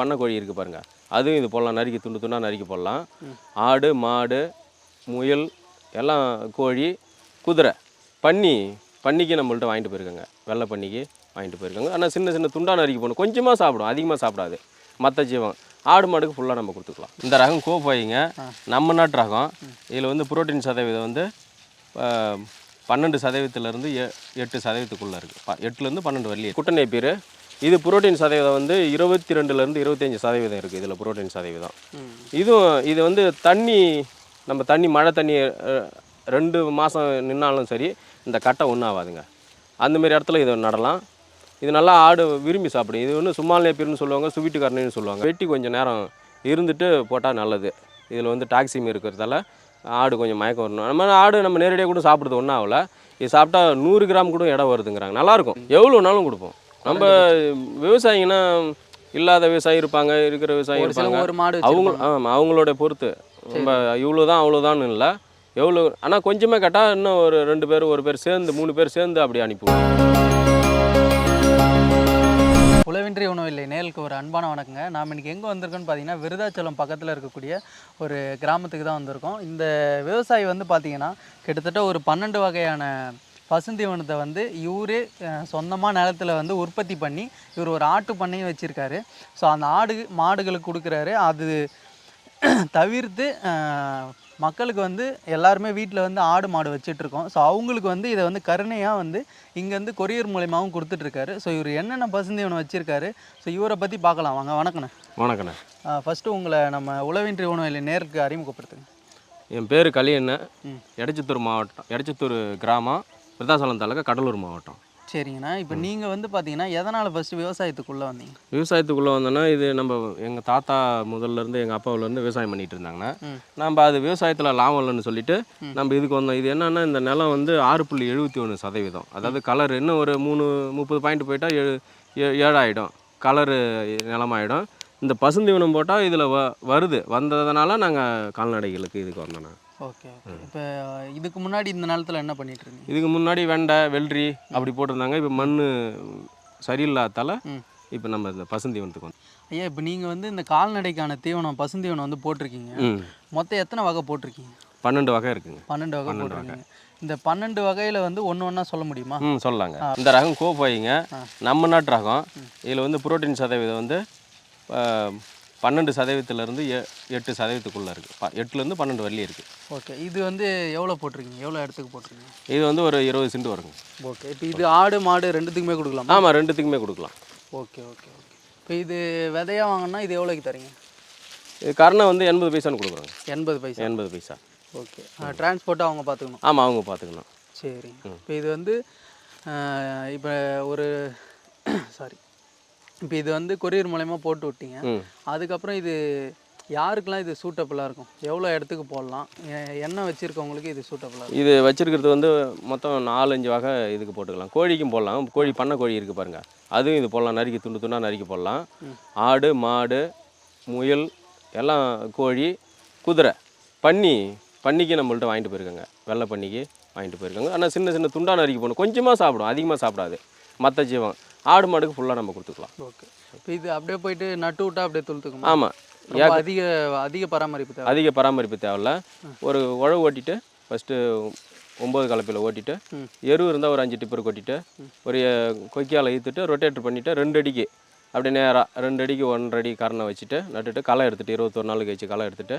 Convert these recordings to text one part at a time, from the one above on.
பண்ணை கோழி இருக்குது பாருங்க. அதுவும் இது போடலாம். நறுக்கி துண்டு துண்டாக நறுக்கி போடலாம். ஆடு மாடு முயல் எல்லாம் கோழி குதிரை. பன்னி பன்னிக்கு நம்மள்ட்ட வாங்கிட்டு போயிருக்காங்க. வெள்ளை பன்னிக்கு வாங்கிட்டு போயிருக்காங்க. ஆனால் சின்ன சின்ன துண்டாக நறுக்கி போகணும் கொஞ்சமாக சாப்பிடும். அதிகமாக சாப்பிடாது. மற்ற ஜீவம் ஆடு மாடுக்கு ஃபுல்லாக நம்ம கொடுத்துக்கலாம். இந்த ரகம் கோப்பாயிங்க நம்ம நாட்டு ரகம். இதில் வந்து புரோட்டீன் சதவீதம் வந்து பன்னெண்டு சதவீதத்துலேருந்து எட்டு சதவீதத்துக்குள்ளே இருக்குது எட்டுலேருந்து பன்னெண்டு வரலையே. குட்டனை பேர் இது புரோட்டீன் சதவீதம் வந்து இருபத்தி ரெண்டுலேருந்து இருபத்தஞ்சி சதவீதம் இருக்குது இதில் புரோட்டீன் சதவீதம். இதுவும் இது வந்து தண்ணி நம்ம தண்ணி மழை தண்ணி ரெண்டு மாதம் நின்னாலும் சரி இந்த கட்டை ஒன்றும் ஆகாதுங்க அந்தமாரி இடத்துல இதை நடலாம். இது நல்லா ஆடு விரும்பி சாப்பிடும். இது ஒன்று சும்மா நேப்பியர்னு சொல்லுவாங்க சுவீட்டு சொல்லுவாங்க. வெட்டி கொஞ்சம் நேரம் இருந்துட்டு போட்டால் நல்லது. இதில் வந்து டாக்ஸிம் இருக்கிறதால ஆடு கொஞ்சம் மயக்கம் வரணும். நம்ம ஆடு நம்ம நேரடியாக கூட சாப்பிட்றது ஒன்றும் ஆகலை. இது சாப்பிட்டா நூறு கிராம் கூட இடம் வருதுங்கிறாங்க. நல்லாயிருக்கும் எவ்வளோனாலும் கொடுப்போம். நம்ம விவசாயிங்கன்னா இல்லாத விவசாயி இருப்பாங்க இருக்கிற விவசாயி இருப்பாங்க. ஒரு மாடு அவங்க. ஆமாம் அவங்களோட பொறுத்து. ரொம்ப இவ்வளோதான் அவ்வளோதான்னு இல்லை. எவ்வளோ ஆனால் கொஞ்சமாக கேட்டால் இன்னும் ஒரு ரெண்டு பேர் ஒரு பேர் சேர்ந்து மூணு பேர் சேர்ந்து அப்படி அனுப்புவோம் உழவின்றி உணவு இல்லை. நேலுக்கு ஒரு அன்பான வணக்கங்க. நாம் இன்னைக்கு எங்கே வந்திருக்கோம்னு பார்த்தீங்கன்னா விருதாச்சலம் பக்கத்தில் இருக்கக்கூடிய ஒரு கிராமத்துக்கு தான் வந்திருக்கோம். இந்த விவசாயி வந்து பார்த்தீங்கன்னா கிட்டத்தட்ட ஒரு பன்னெண்டு வகையான பசுந்தீவனத்தை வந்து இவரே சொந்தமாக நிலத்துல வந்து உற்பத்தி பண்ணி இவர் ஒரு ஆட்டு பண்ணையும் வச்சுருக்காரு. ஸோ அந்த ஆடு மாடுகளுக்கு கொடுக்குறாரு. அது தவிர்த்து மக்களுக்கு வந்து எல்லாருமே வீட்டில் வந்து ஆடு மாடு வச்சிட்ருக்கோம். ஸோ அவங்களுக்கு வந்து இதை வந்து கருணையாக வந்து இங்கேருந்து கொரியர் மூலியமாகவும் கொடுத்துட்ருக்காரு. ஸோ இவர் என்னென்ன பசுந்தீவனம் வச்சுருக்காரு? ஸோ இவரை பற்றி பார்க்கலாம் வாங்க வணக்கண்ணே. வணக்கண்ணே. ஃபஸ்ட்டு உங்களை நம்ம உளவின்றி உணவில் நேருக்கு அறிமுகப்படுத்துங்க. என் பேர் கலியண்ண. ம். எடச்சத்தூர் மாவட்டம் எடச்சத்தூர் கிராமம். விருதாசலம் தாலுக்கா கடலூர் மாவட்டம். சரிங்கண்ணா. இப்போ நீங்கள் வந்து பார்த்தீங்கன்னா எதனால் ஃபஸ்ட்டு விவசாயத்துக்குள்ளே வந்தீங்க? விவசாயத்துக்குள்ளே வந்தோன்னா இது நம்ம எங்கள் தாத்தா முதல்ல இருந்து எங்கள் அப்பாவுலேருந்து விவசாயம் பண்ணிட்டு இருந்தாங்கன்னா. நம்ம அது விவசாயத்தில் லாபம் இல்லைன்னு சொல்லிட்டு நம்ம இதுக்கு வந்தோம். இது என்னன்னா இந்த நிலம் வந்து ஆறு புள்ளி எழுபத்தி ஒன்று சதவீதம். அதாவது கலர் இன்னும் ஒரு மூணு முப்பது பாயிண்ட் போயிட்டா ஏழு ஏழாயிடும். கலரு நிலமாயிடும். இந்த பசுந்தீவனம் போட்டால் இதில் வ வருது. வந்ததுனால நாங்கள் கால்நடைகளுக்கு இதுக்கு வந்தோண்ணா ஓகே இப்போ இதுக்கு முன்னாடி இந்த நிலத்துல என்ன பண்ணிட்டு இருந்தீங்க இதுக்கு முன்னாடி வெண்டை வெள்ளரி அப்படி போட்டிருந்தாங்க. இப்போ மண் சரியில்லாதால. இப்போ நம்ம இந்த பசுந்தீவனத்துக்கு வந்தோம் ஐயா இப்போ நீங்கள் வந்து இந்த கால்நடைக்கான தீவனம் பசுந்தீவனம் வந்து போட்டிருக்கீங்க. மொத்தம் எத்தனை வகை போட்டிருக்கீங்க? பன்னெண்டு வகை இருக்குங்க. பன்னெண்டு வகை போட்டிருக்கீங்க. இந்த பன்னெண்டு வகையில் வந்து ஒன்று ஒன்றா சொல்ல முடியுமா? ம் சொல்லலாங்க. இந்த ரகம் கோப்பாயிங்க நம்ம நாட்டு ரகம். இதில் வந்து புரோட்டீன் சதவீதம் வந்து பன்னெண்டு சதவீதத்துலேருந்து எ எட்டு சதவீதத்துக்குள்ளே இருக்குது எட்டுலேருந்து பன்னெண்டு வரலையும் இருக்குது ஓகே இது வந்து எவ்வளோ போட்டிருக்கீங்க? எவ்வளோ இடத்துக்கு போட்டிருக்கீங்க? இது வந்து ஒரு இருபது சென்ட் வருங்க. ஓகே இப்போ இது ஆடு மாடு ரெண்டுத்துக்குமே கொடுக்கலாமா? ஆமாம் ரெண்டுத்துக்குமே கொடுக்கலாம். Okay okay okay. இப்போ இது விதையாக வாங்கினா இது எவ்வளோக்கு தரீங்க? இது கரணை வந்து எண்பது பைசான்னு கொடுக்குறோங்க. எண்பது பைசா? எண்பது பைசா. ஓகே. டிரான்ஸ்போர்ட்டு அவங்க பார்த்துக்கணும்? ஆமாம் அவங்க பார்த்துக்கணும். சரி இப்போ இது வந்து இப்போ ஒரு சாரி. இப்போ இது வந்து கொரியர் மூலயமா போட்டு விட்டீங்க. அதுக்கப்புறம் இது யாருக்கெல்லாம் இது சூட்டபுளாக இருக்கும்? எவ்வளோ இடத்துக்கு போடலாம்? எ- எண்ணெய் வச்சுருக்கவங்களுக்கு இது சூட்டபுளாக இது வச்சிருக்கிறது வந்து மொத்தம் நாலஞ்சு வகை இதுக்கு போட்டுக்கலாம். கோழிக்கும் போடலாம். கோழி பண்ணை கோழி இருக்குது பாருங்க. அதுவும் இது போடலாம். நறுக்கி துண்டு துண்டாக நறுக்கி போடலாம். ஆடு மாடு முயல் எல்லாம் கோழி குதிரை. பன்னி பன்னிக்கு நம்மள்ட்ட வாங்கிட்டு போயிருக்காங்க. வெள்ளை பன்னிக்கு வாங்கிட்டு போயிருக்காங்க. ஆனால் சின்ன சின்ன துண்டாக நறுக்கி போகணும் கொஞ்சமாக சாப்பிடும். அதிகமாக சாப்பிடாது. மற்ற ஜீவம். ஆடு மாடுக்கு ஃபுல்லாக நம்ம கொடுத்துக்கலாம். ஓகே இப்போ இது அப்படியே போயிட்டு நட்டு விட்டா அப்படியே துளுத்துக்குமா? ஆமாம் அதிக அதிக பராமரிப்பு தேவை அதிக பராமரிப்பு தேவையில்ல. ஒரு உழவு ஓட்டிட்டு ஃபஸ்ட்டு ஒம்பது கலப்பையில் ஓட்டிட்டு ம். எரு இருந்தால் ஒரு அஞ்சு டிப்பர் கொட்டிட்டு ஒரு கொக்கியால் ஈத்துட்டு ரொட்டேட்டர் பண்ணிவிட்டு ரெண்டு அடிக்கு. அப்படி நேராக ரெண்டு அடிக்கு ஒன்றரை அடி கரணை வச்சுட்டு நட்டுட்டு களை எடுத்துட்டு இருபத்தொரு நாள் கழிச்சு களை எடுத்துட்டு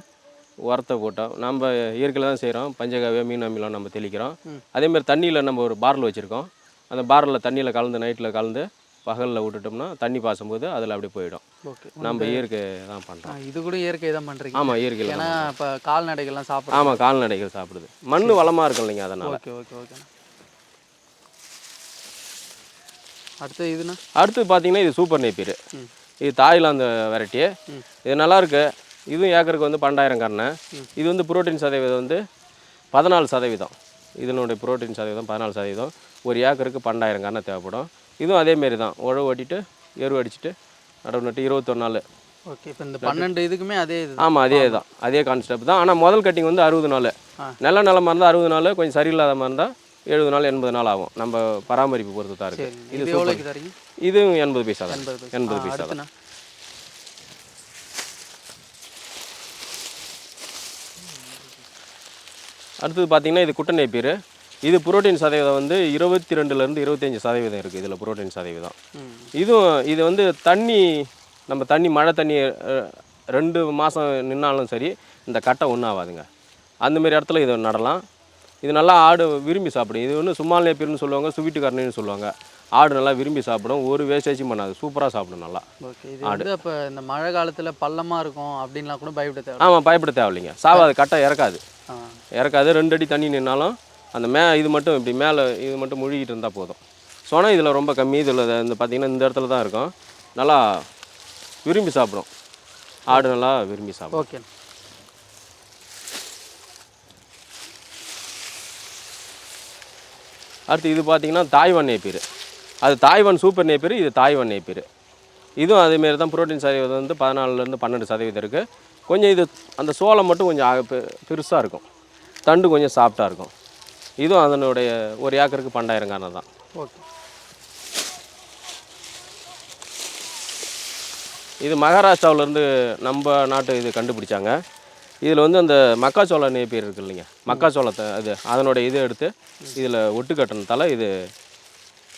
உரத்தை போட்டோம். நம்ம இயற்கையில் தான் செய்கிறோம் பஞ்சகாவியா மீன் அமிலம் நம்ம தெளிக்கிறோம். அதேமாதிரி தண்ணியில் நம்ம ஒரு பாரில் வச்சுருக்கோம். அந்த பாரில் தண்ணியில் கலந்து நைட்டில் கலந்து பகலில் விட்டுட்டோம்னா தண்ணி பாசும்போது அதில் அப்படியே போயிடும். ஓகே. நம்ம இயற்கை தான் பண்ணுறோம் இது கூட இயற்கை தான் பண்ணுறீங்க ஆமாம் இயற்கையில் ஏன்னா இப்போ கால்நடைகள்லாம் சாப்பிட்றோம் ஆமாம் கால்நடைகள் சாப்பிடுது. மண் வளமாக இருக்கும் இல்லைங்க அதனால். Okay okay okay. அடுத்து இதுண்ணா அடுத்து பார்த்தீங்கன்னா இது சூப்பர் நேப்பீர் ம். இது தாய்லாந்து வெரைட்டி. இது நல்லா இருக்கு இதுவும் ஏக்கருக்கு வந்து பன்னெண்டாயிரம் கரணை. இது வந்து புரோட்டீன் சதவீதம் வந்து பதினாலு சதவீதம். இதனுடைய புரோட்டீன் சதவீதம் பதினாலு சதவீதம். ஒரு ஏக்கருக்கு பன்னெண்டாயிரம் கரணை தேவைப்படும். இதுவும் அதேமாரி தான். உழவு ஓட்டிட்டு எரு அடிச்சுட்டு நடவு நட்டு இருபத்தொரு நாள் ஓகே இப்போ இந்த பன்னெண்டு இதுக்குமே அதே இது ஆமாம் அதே தான். அதே கான்செப்ட் தான். ஆனால் முதல் கட்டிங் வந்து அறுபது நாள். நல்ல நிலமா இருந்தால் அறுபது நாள் கொஞ்சம் சரியில்லாத மாதிரி இருந்தால் எழுபது நாள் எண்பது நாள் ஆகும். நம்ம பராமரிப்பு பொறுத்து தான் இருக்குது இது இது எவ்வளோக்கு தரீங்க? இதுவும் எண்பது பைசா தான். எண்பது பைசா. தான். அடுத்தது பார்த்தீங்கன்னா இது குட்டை நேப்பீர் இது புரோட்டீன் சதவீதம் வந்து இருபத்தி ரெண்டுலேருந்து இருபத்தஞ்சி சதவீதம் இருக்குது இதில் புரோட்டீன் சதவீதம். இதுவும் இது வந்து தண்ணி நம்ம தண்ணி மழை தண்ணி ரெண்டு மாதம் நின்னாலும் சரி இந்த கட்டை ஒன்றும் ஆகாதுங்க. அந்தமாரி இடத்துல இதை நடலாம். இது நல்லா ஆடு விரும்பி சாப்பிடும். இது ஒன்று சும்மால் நேப்பீர்னு சொல்லுவாங்க சுவீட்டு கரணின்னு சொல்லுவாங்க. ஆடு நல்லா விரும்பி சாப்பிடும். ஒரு வேஸ்டேஜும் பண்ணாது. சூப்பராக சாப்பிடும் நல்லா. ஓகே. இது வந்து அப்போ இந்த மழை காலத்தில் பள்ளமாக இருக்கும் அப்படின்லாம் கூட பயப்பட தேவை ஆமாம் பயப்பட தேவையில்லைங்க. சாவாது கட்டை இறக்காது. இறக்காது. ரெண்டு அடி தண்ணி நின்னாலும் அந்த மே இது மட்டும் இப்படி மேலே இது மட்டும் முழுகிட்டு இருந்தால் போதும். சொன்னால் இதில் ரொம்ப கம்மி. இதில் இந்த பார்த்தீங்கன்னா இந்த இடத்துல தான் இருக்கும். நல்லா விரும்பி சாப்பிடும். ஆடு நல்லா விரும்பி சாப்பிடும். ஓகே. அடுத்து இது பார்த்தீங்கன்னா தாய்வான் நேப்பீர் அது தாய்வான் சூப்பர் நேப்பீர் இது தாய்வான் நேப்பீர் இதுவும் அதேமாரி தான் புரோட்டீன் சதவீதம் வந்து பதினாலுலேருந்து பன்னெண்டு சதவீதம் இருக்குது கொஞ்சம் இது அந்த சோளம் மட்டும் கொஞ்சம் பெருசாக இருக்கும். தண்டு கொஞ்சம் சாஃப்டாக இருக்கும். இதுவும் அதனுடைய ஒரு ஏக்கருக்கு பன்னெண்டாயிரம் காரணம் தான். ஓகே. இது மகாராஷ்டிராவிலேருந்து நம்ம நாட்டு இது கண்டுபிடிச்சாங்க. இதில் வந்து அந்த மக்காச்சோள நேப்பியர் இருக்கு இல்லைங்க. மக்காச்சோளத்தை அது அதனோட இதை எடுத்து இதில் ஒட்டு கட்டினதால இது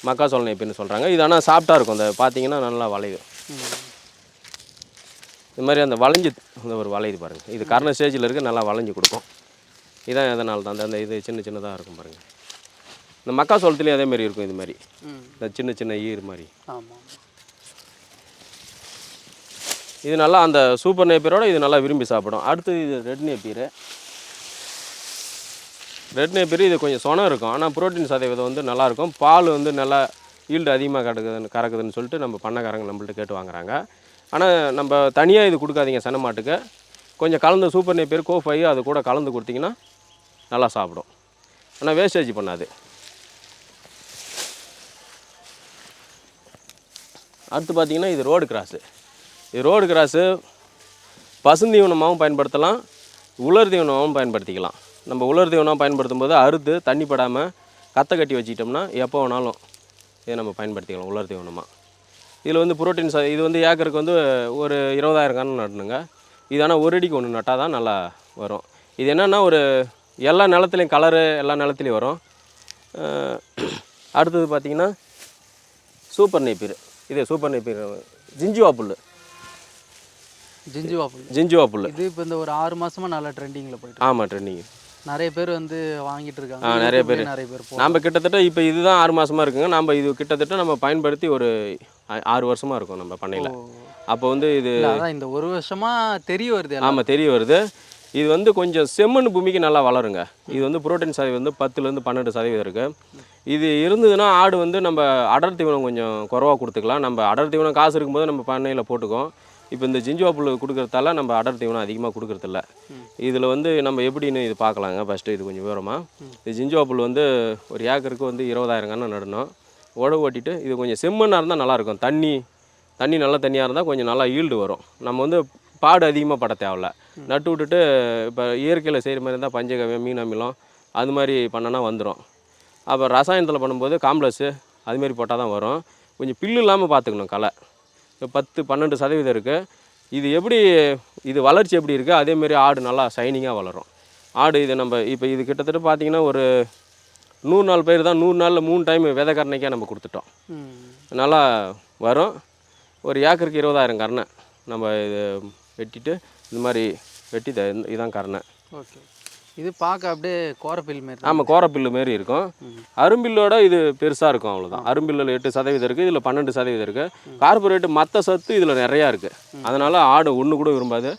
மக்காச்சோள நேப்பியர்னு சொல்கிறாங்க இது ஆனால் சாஃப்டாக இருக்கும். அந்த பார்த்தீங்கன்னா நல்லா வளையும் இது மாதிரி அந்த வளைஞ்சு இந்த ஒரு வளையுது பாருங்கள் இது கர்ண ஸ்டேஜில் இருக்குது நல்லா வளைஞ்சு கொடுக்கும். இதான் எதனால தான். அந்த அந்த இது சின்ன சின்னதாக இருக்கும் பாருங்கள் இந்த மக்காச்சோளத்துலேயும் அதே மாதிரி இருக்கும். இது மாதிரி. இந்த சின்ன சின்ன ஈர் மாதிரி. இது நல்லா அந்த சூப்பர் நேப்பியரோட இது நல்லா விரும்பி சாப்பிடும். அடுத்து இது ரெட் நேப்பியர் ரெட் நேப்பியர் இது கொஞ்சம் சொனம் இருக்கும். ஆனால் புரோட்டீன் சதவீதம் வந்து நல்லாயிருக்கும். பால் வந்து நல்லா ஈல்டு அதிகமாக கிடக்குதுன்னு கறக்குதுன்னு சொல்லிட்டு நம்ம பண்ணக்காரங்க நம்மள்ட்ட கேட்டு வாங்குறாங்க. ஆனால் நம்ம தனியாக இது கொடுக்காதீங்க சனமாட்டுக்கு. கொஞ்சம் கலந்து சூப்பர் நேப்பியர் கோ ஃபை அது கூட கலந்து கொடுத்தீங்கன்னா நல்லா சாப்பிடும். ஆனால் வேஸ்டேஜ் பண்ணாது. அடுத்து பார்த்தீங்கன்னா இது ரோடு கிராஸு இது ரோடு கிராஸு பசுந்தீவனமாகவும் பயன்படுத்தலாம் உலர் தீவனமாகவும் பயன்படுத்திக்கலாம். நம்ம உலர் தீவனம் பயன்படுத்தும் போது அறுத்து தண்ணி படாமல் கத்தை கட்டி வச்சிட்டோம்னா எப்போ வேணாலும் இதை நம்ம பயன்படுத்திக்கலாம் உலர் தீவனமாக இதில் வந்து புரோட்டீன் ச இது வந்து ஏக்கருக்கு வந்து ஒரு இருபதாயிரம் கன்று நடணுங்க இது ஆனால் ஒரு அடிக்கு ஒன்று நட்டால் தான் நல்லா வரும். இது என்னென்னா ஒரு எல்லா நிலத்துலையும் கலரு எல்லா நிலத்துலையும் வரும். அடுத்தது பார்த்திங்கன்னா சூப்பர் நெப்பீர் இது சூப்பர் நெப்பீர் ஜிஞ்சுவா புல் ஜிஞ்சுவா புல் ஜிஞ்சுவா புல் இது இப்போ இந்த ஒரு ஆறு மாசமா நல்லா ட்ரெண்டிங்கில் போயிட்டு ஆமாம் ட்ரெண்டிங். நிறைய பேர் வந்து வாங்கிட்டு இருக்காங்க நிறைய பேர். நிறைய பேர் போ நாம் கிட்டத்தட்ட இப்போ இதுதான் ஆறு மாசமா இருக்குங்க. நம்ம இது கிட்டத்தட்ட நம்ம பயன்படுத்தி ஒரு ஆறு வருஷமா இருக்கும் நம்ம பண்ணையில். அப்போ வந்து இது இந்த ஒரு வருஷமா தெரிய வருது. ஆமாம் தெரிய வருது. இது வந்து கொஞ்சம் செம்மண் பூமிக்கு நல்லா வளருங்க. இது வந்து புரோட்டீன் சதவீதம் வந்து பத்துலேருந்து பன்னெண்டு சதவீதம் இருக்குது இது இருந்ததுன்னா ஆடு வந்து நம்ம அடர் தீவனம் கொஞ்சம் குறவா கொடுத்துக்கலாம். நம்ம அடர் தீவனம் காசு இருக்கும்போது நம்ம பண்ணையில் போட்டுக்கோம் இப்போ இந்த ஜிஞ்சுவா புல் கொடுக்குறதால நம்ம அடர் தீவனம் அதிகமாக கொடுக்கறதில்ல. இதில் வந்து நம்ம எப்படின்னு இது பார்க்கலாங்க. ஃபஸ்ட்டு இது கொஞ்சம் விவரமாக இது ஜிஞ்சுவா புல் வந்து ஒரு ஏக்கருக்கு வந்து இருபதாயிரம் கண்ணை நடணும். உழவு ஓட்டிட்டு இது கொஞ்சம் செம்மண்ணாக இருந்தால் நல்லாயிருக்கும். தண்ணி தண்ணி நல்ல தண்ணியாக இருந்தால் கொஞ்சம் நல்லா ஈல்டு வரும். நம்ம வந்து பாடு அதிகமாக பட தேவையில்ல. நட்டு விட்டுட்டு இப்போ இயற்கையில் செய்கிற மாதிரி இருந்தால் பஞ்சகவியம் மீன் அமிலம் அது மாதிரி பண்ணனா வந்துடும் அப்போ ரசாயனத்தில் பண்ணும்போது காம்ப்ளெக்ஸு அதுமாரி போட்டால் தான் வரும். கொஞ்சம் பில்லு இல்லாமல் பார்த்துக்கணும் களை. பத்து பன்னெண்டு சதவீதம் இருக்குது இது எப்படி இது வளர்ச்சி எப்படி இருக்குது அதேமாரி ஆடு நல்லா ஷைனிங்காக வளரும். ஆடு இது நம்ம இப்போ இது கிட்டத்தட்ட பார்த்தீங்கன்னா ஒரு நூறு நாள் பயிர் தான். நூறு நாளில் மூணு டைம் விதைக்கரணைக்கே நம்ம கொடுத்துட்டோம். நல்லா வரும். ஒரு ஏக்கருக்கு இருபதாயிரம் கரணை. நம்ம இது வெட்டிட்டு இந்த மாதிரி வெட்டி இதான் கரணை. ஓகே. இது பார்க்க அப்படியே கோரப்பில் மாரி. ஆமாம் கோரப்பில்லு மாரி இருக்கும். அரும்பில்லோட இது பெருசாக இருக்கும் அவ்வளோதான் அரும்பில்லில் எட்டு சதவீதம் இருக்குது இதில் பன்னெண்டு சதவீதம் இருக்குது கார்பரேட் மற்ற சத்து இதில் நிறையா இருக்குது அதனால் ஆடு ஒன்று கூட விரும்பாது.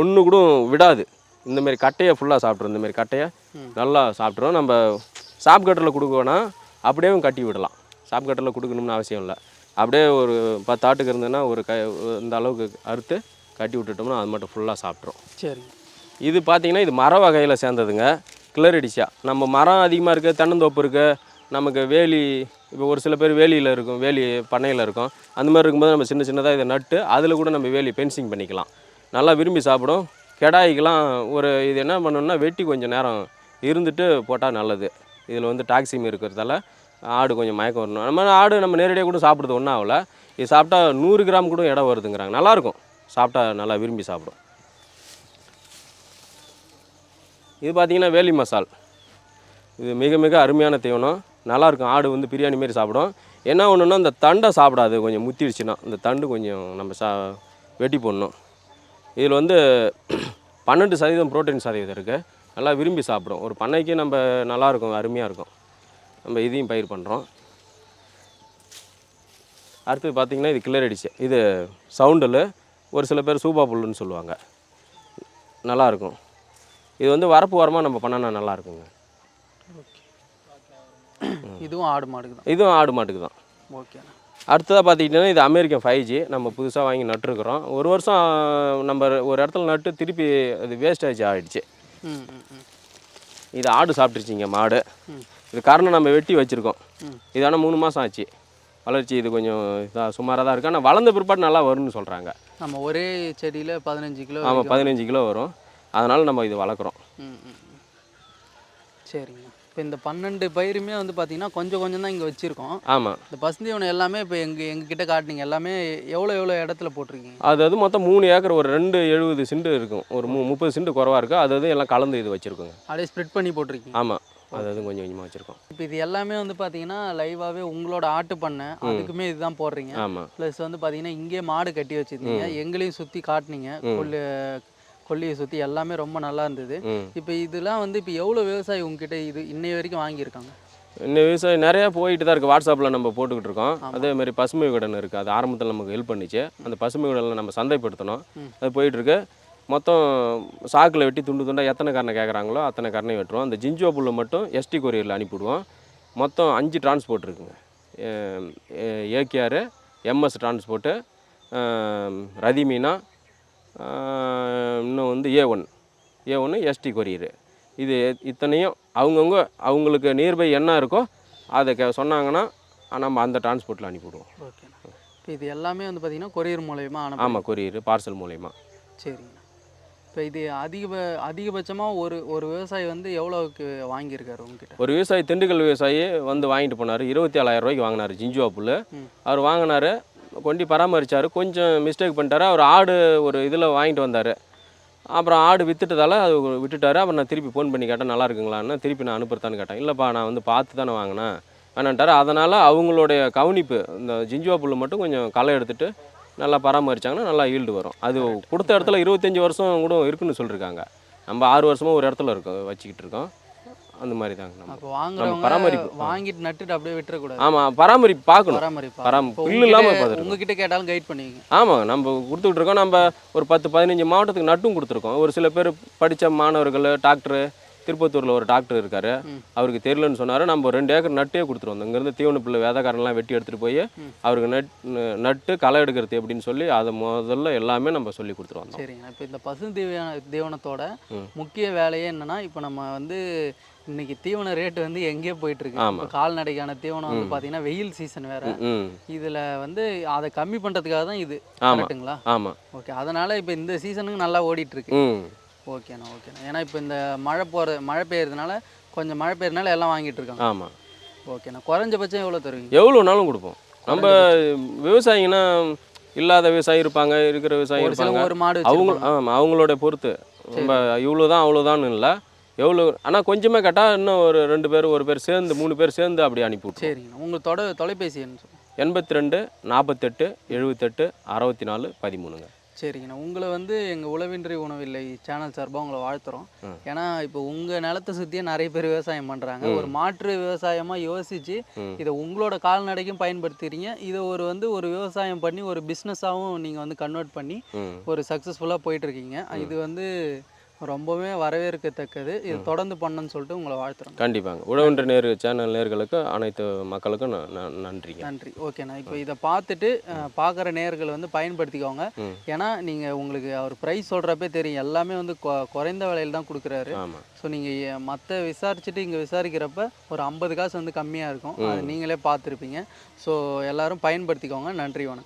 ஒன்று கூட விடாது. இந்த மாதிரி கட்டையை ஃபுல்லாக சாப்பிட்ரும் இந்த மாதிரி கட்டையை நல்லா சாப்பிட்ரும் நம்ம சாப் கட்டரில் கொடுக்கோன்னா அப்படியே கட்டி விடலாம். சாப் கட்டரில் கொடுக்கணும்னு அவசியம் இல்லை. அப்படியே ஒரு பத்து ஆட்டுக்கு இருந்ததுன்னா ஒரு க இந்த அளவுக்கு அறுத்து கட்டி விட்டுட்டோம்னா அது மட்டும் ஃபுல்லாக சாப்பிட்ரும் சரிங்க. இது பார்த்திங்கன்னா இது மர வகையில் சேர்ந்ததுங்க. கிளரடிச்சா நம்ம மரம் அதிகமாக இருக்குது தென்னந்தோப்பு இருக்குது நமக்கு வேலி இப்போ ஒரு சில பேர் வேலியில் இருக்கும் வேலி பண்ணையில் இருக்கும். அந்த மாதிரி இருக்கும்போது நம்ம சின்ன சின்னதாக இதை நட்டு அதில் கூட நம்ம வேலி பென்சிங் பண்ணிக்கலாம். நல்லா விரும்பி சாப்பிடும். கெடாய்க்கெலாம் ஒரு இது என்ன பண்ணணும்னா வெட்டி கொஞ்சம் நேரம் இருந்துட்டு போட்டால் நல்லது. இதில் வந்து டாக்ஸிம் இருக்கிறதால ஆடு கொஞ்சம் மயக்கம் வரணும். நம்ம ஆடு நம்ம நேரடியாக கூட சாப்பிட்றது ஒன்றும் ஆகலை. இது சாப்பிட்டா நூறு கிராம் கூட இடம் வருதுங்கிறாங்க. நல்லாயிருக்கும் சாப்பிட்டா நல்லா விரும்பி சாப்பிடும். இது பார்த்திங்கன்னா வேலி மசால். இது மிக மிக அருமையான தீவனம். நல்லாயிருக்கும் ஆடு வந்து பிரியாணி மாரி சாப்பிடும். என்ன ஒன்றுன்னா இந்த தண்டை சாப்பிடாது. கொஞ்சம் முத்திடுச்சுன்னா இந்த தண்டு கொஞ்சம் நம்ம சா வெட்டி போடணும். இதில் வந்து பன்னெண்டு சதவீதம் புரோட்டீன் சதவீதம் இருக்குது நல்லா விரும்பி சாப்பிடும். ஒரு பண்ணைக்கு நம்ம நல்லா இருக்கும் அருமையாக இருக்கும். நம்ம இதையும் பயிர் பண்ணுறோம் அடுத்தது பார்த்திங்கன்னா இது கிளியர் அடிச்சு. இது சவுண்டில். ஒரு சில பேர் சூப்பா புல்லுன்னு சொல்லுவாங்க. நல்லாயிருக்கும் இது வந்து வரப்பு ஓரமாக நம்ம பண்ணனா நல்லா இருக்குங்க இதுவும் ஆடு மாடுக்கு தான்? இதுவும் ஆடு மாட்டுக்கு தான். ஓகேண்ணா அடுத்ததாக பார்த்துக்கிட்டிங்கன்னா இது அமெரிக்கன் ஃபைவ் ஜி நம்ம புதுசாக வாங்கி நட்டுருக்குறோம். ஒரு வருஷம் நம்ம ஒரு இடத்துல நட்டு திருப்பி அது வேஸ்டேஜ் ஆகிடுச்சு இது ஆடு சாப்பிட்டுருச்சிங்க மாடு. இது காரணம் நம்ம வெட்டி வச்சுருக்கோம். இது ஆனால் மூணு மாதம் ஆச்சு. வளர்ச்சி இது கொஞ்சம் இதாக சுமாராக தான் இருக்குது ஆனால் வளர்ந்த பிற்பாடு நல்லா வரும்னு சொல்கிறாங்க நம்ம ஒரே செடியில் பதினஞ்சு கிலோ ஆமாம் பதினஞ்சு கிலோ வரும். அதனால் நம்ம இது வளர்க்குறோம். சரிங்க. இப்போ இந்த பன்னெண்டு பயிருமே வந்து பார்த்தீங்கன்னா கொஞ்சம் கொஞ்சம் தான் இங்கே வச்சுருக்கோம். ஆமாம் இந்த பசுந்தீவனம் எல்லாமே இப்போ எங்கள் எங்ககிட்ட காட்டுனீங்க. எல்லாமே எவ்வளோ எவ்வளோ இடத்துல போட்டிருக்கீங்க? அது அது மொத்தம் மூணு ஏக்கர் ஒரு ரெண்டு எழுபது சிண்டு இருக்கும். ஒரு மூ முப்பது சிண்டு குறவா இருக்குது அது அது எல்லாம் கலந்து இது வச்சுருக்கோங்க. அப்படியே ஸ்ப்ளிட் பண்ணி போட்டிருக்கீங்க. ஆமாம் அது கொஞ்சம் கொஞ்சமாக வச்சுருக்கோம். இப்போ இது எல்லாமே வந்து பார்த்தீங்கன்னா லைவாகவே உங்களோட ஆட்டு பண்ணை. அதுக்குமே இதுதான் போடுறீங்க. ஆமாம் ப்ளஸ் வந்து பார்த்தீங்கன்னா இங்கே மாடு கட்டி வச்சுருந்தீங்க. எங்களையும் சுற்றி காட்டுனீங்க. கொல்லியை சுற்றி எல்லாமே ரொம்ப நல்லா இருந்தது. இப்போ இதெல்லாம் வந்து இப்போ எவ்வளோ விவசாயி உங்ககிட்ட இது இன்னைய வரைக்கும் வாங்கியிருக்காங்க? இன்னும் விவசாயம் நிறையா போயிட்டு தான் இருக்குது வாட்ஸ்அப்பில் நம்ம போட்டுக்கிட்டு இருக்கோம். அதே மாதிரி பசுமை விகடன் இருக்குது அது ஆரம்பத்தில் நமக்கு ஹெல்ப் பண்ணிச்சு. அந்த பசுமை விகடனில் நம்ம சந்தைப்படுத்தணும். அது போயிட்டுருக்கு மொத்தம் சாக்கில் வெட்டி துண்டு துண்டாக எத்தனை கரணை கேட்குறாங்களோ அத்தனை கரணை வெட்டுறோம். அந்த ஜிஞ்சோ புல்லை மட்டும் எஸ்டி கொரியரில் அனுப்பிவிடுவோம். மொத்தம் அஞ்சு டிரான்ஸ்போர்ட் இருக்குங்க. ஏகேஆர் எம்எஸ் டிரான்ஸ்போர்ட்டு ரதி மீனா இன்னும் வந்து ஏ ஒன் ஏ ஒன்று எஸ்டி கொரியரு. இது இத்தனையும் அவங்கவுங்க அவங்களுக்கு நியர்பை என்ன இருக்கோ அதை கே சொன்னாங்கன்னா நம்ம அந்த டிரான்ஸ்போர்ட்டில் அனுப்பிவிடுவோம். ஓகேண்ணா இப்போ இது எல்லாமே வந்து பார்த்தீங்கன்னா கொரியர் மூலயமா அனுப்ப ஆமாம் கொரியர் பார்சல் மூலயமா. சரிங்கண்ணா இப்போ இது அதிக அதிகபட்சமாக ஒரு ஒரு விவசாயி வந்து எவ்வளோவுக்கு வாங்கியிருக்காரு உங்ககிட்ட? ஒரு விவசாயி திண்டுக்கல் விவசாயி வந்து வாங்கிட்டு போனார். இருபத்தி ஏழாயிரம் ரூபாய்க்கு வாங்கினார் ஜிஞ்சுவா புல். அவர் வாங்கினாரு கொண்டு பராமரிச்சார். கொஞ்சம் மிஸ்டேக் பண்ணிட்டாரு. அவர் ஆடு ஒரு இதில் வாங்கிட்டு வந்தார். அப்புறம் ஆடு வித்துட்டதால அது விட்டுட்டாரு. அப்புறம் நான் திருப்பி ஃபோன் பண்ணி கேட்டேன் நல்லா இருக்குங்களான்னு? திருப்பி நான் அனுப்புறதான்னு கேட்டேன். இல்லைப்பா நான் வந்து பார்த்து தானே வாங்கினேன். வேணான்ட்டாரு. அதனால் அவங்களுடைய கவனிப்பு இந்த ஜிஞ்சுவா புல் மட்டும் கொஞ்சம் களை எடுத்துட்டு நல்லா பராமரிச்சாங்கன்னா நல்லா ஈல்டு வரும். அது கொடுத்த இடத்துல இருபத்தஞ்சி வருஷம் கூட இருக்குன்னு சொல்லியிருக்காங்க நம்ம ஆறு வருஷமாக ஒரு இடத்துல இருக்கோம் வச்சுக்கிட்டு இருக்கோம். அந்த மாதிரி தாங்க நம்ம. அப்போ வாங்குறவங்க பராமரிப்பு. வாங்கிட்டு நட்டுட்டு அப்படியே விட்டுறக்கூடாது. ஆமாம் பராமரிப்பு பார்க்கணும். பராமரிப்பா பராம- இப்போ புல்லு இல்லாம உங்ககிட்ட- பார்த்துருக்கோம். உங்ககிட்ட கேட்டாலும் கைட் பண்ணுவீங்க. ஆமாங்க நம்ம கொடுத்துக்கிட்டு இருக்கோம். நம்ம ஒரு பத்து பதினஞ்சு மாவட்டத்துக்கு நட்டும் கொடுத்துருக்கோம். ஒரு சில பேர் படித்த மாணவர்கள் டாக்டரு திருப்பத்தூரில் ஒரு டாக்டர் இருக்காரு. அவருக்கு தெரியலன்னு சொன்னார். நம்ம ரெண்டு ஏக்கர் நட்டே கொடுத்துருவோம். இங்கேருந்து தீவன புல்லு வேதக்காரன்லாம் வெட்டி எடுத்துகிட்டு போய். அவருக்கு நட் நட்டு களை எடுக்கிறது எப்படின்னு சொல்லி அதை முதல்ல எல்லாமே நம்ம சொல்லி கொடுத்துருவோம் சரிங்க இப்போ இந்த பசு தீவன தீவனத்தோட. முக்கிய வேலையே என்னன்னா இப்போ நம்ம வந்து இன்னைக்கு தீவன ரேட் வந்து எங்கேயோ போயிட்டு இருக்கு ஆமா. கால்நடைக்கான தீவனம் வந்து பார்த்தீங்கன்னா வெயில் சீசன் வேற. இதுல வந்து அதை கம்மி பண்றதுக்காக தான் இது. கரெக்ட்டுங்களா? ஆமாம் ஓகே. அதனால இப்போ இந்த சீசனுக்கு நல்லா ஓடிட்டு இருக்கு ஓகேண்ணா ஓகேண்ணா. ஏன்னா இப்போ இந்த மழை போகிற மழை பெய்யறதுனால கொஞ்சம் மழை பெய்யறதுனால எல்லாம் வாங்கிட்டு இருக்காங்க. ஆமாம் ஓகேண்ணா. குறைஞ்சபட்சம் எவ்வளோ தருவீங்க? எவ்வளோனாலும் கொடுப்போம். நம்ம விவசாயிங்கன்னா இல்லாத விவசாயி இருப்பாங்க இருக்கிற விவசாயி இருப்பாங்க. ஒரு மாடு அவங்க. ஆமாம் அவங்களோட பொறுத்து. நம்ம இவ்வளோ தான் அவ்வளோதான்னு இல்லை. எவ்வளோ ஆனால் கொஞ்சமே கேட்டால் இன்னும் ஒரு ரெண்டு பேர் ஒரு பேர் சேர்ந்து மூணு பேர் சேர்ந்து அப்படி அனுப்பி விட்ருவோம் சரிங்கண்ணா. உங்களுக்கு தொட தொலைபேசி என்ன எண்பத்தி ரெண்டு நாற்பத்தெட்டு எழுபத்தெட்டு அறுபத்தி நாலு பதிமூணுங்க. சரிங்கண்ணா உங்களை வந்து எங்கள் உழவின்றி உணவில்லை. சேனல் சார்பாக உங்களை வாழ்த்துறோம். ஏன்னா இப்போ உங்கள் நிலத்தை சுற்றியே நிறைய பேர் விவசாயம் பண்ணுறாங்க ஒரு மாற்று விவசாயமாக ம். இதை உங்களோட கால்நடைக்கும் பயன்படுத்துறீங்க. இதை ஒரு வந்து ஒரு விவசாயம் பண்ணி ஒரு பிஸ்னஸாகவும் நீங்கள் வந்து கன்வெர்ட் பண்ணி ஒரு சக்ஸஸ்ஃபுல்லாக போயிட்டு இருக்கீங்க. இது வந்து ரொம்பவே வரவேற்கத்தக்கது. இது தொடர்ந்து பண்ணணும்னு சொல்லிட்டு உங்களை வாழ்த்துறோம். கண்டிப்பாங்க. உழவன்ற நேரு சேனல் நேர்களுக்கு அனைத்து மக்களுக்கும் ந- ந- நன்றிங்க. நன்றி. ஓகேண்ணா இப்போ இதை பார்த்துட்டு பார்க்குற நேயர்கள் வந்து பயன்படுத்திக்கோங்க. ஏன்னா நீங்கள் உங்களுக்கு அவர் ப்ரைஸ் சொல்கிறப்பே தெரியும். எல்லாமே வந்து கொ- குறைந்த விலையில் தான் கொடுக்குறாரு. ஸோ நீங்கள் மற்ற விசாரிச்சுட்டு இங்கே விசாரிக்கிறப்ப ஒரு ஐம்பது காசு வந்து கம்மியாக இருக்கும். அது நீங்களே பார்த்துருப்பீங்க. ஸோ எல்லாரும் பயன்படுத்திக்கோங்க. நன்றி வணக்கம்.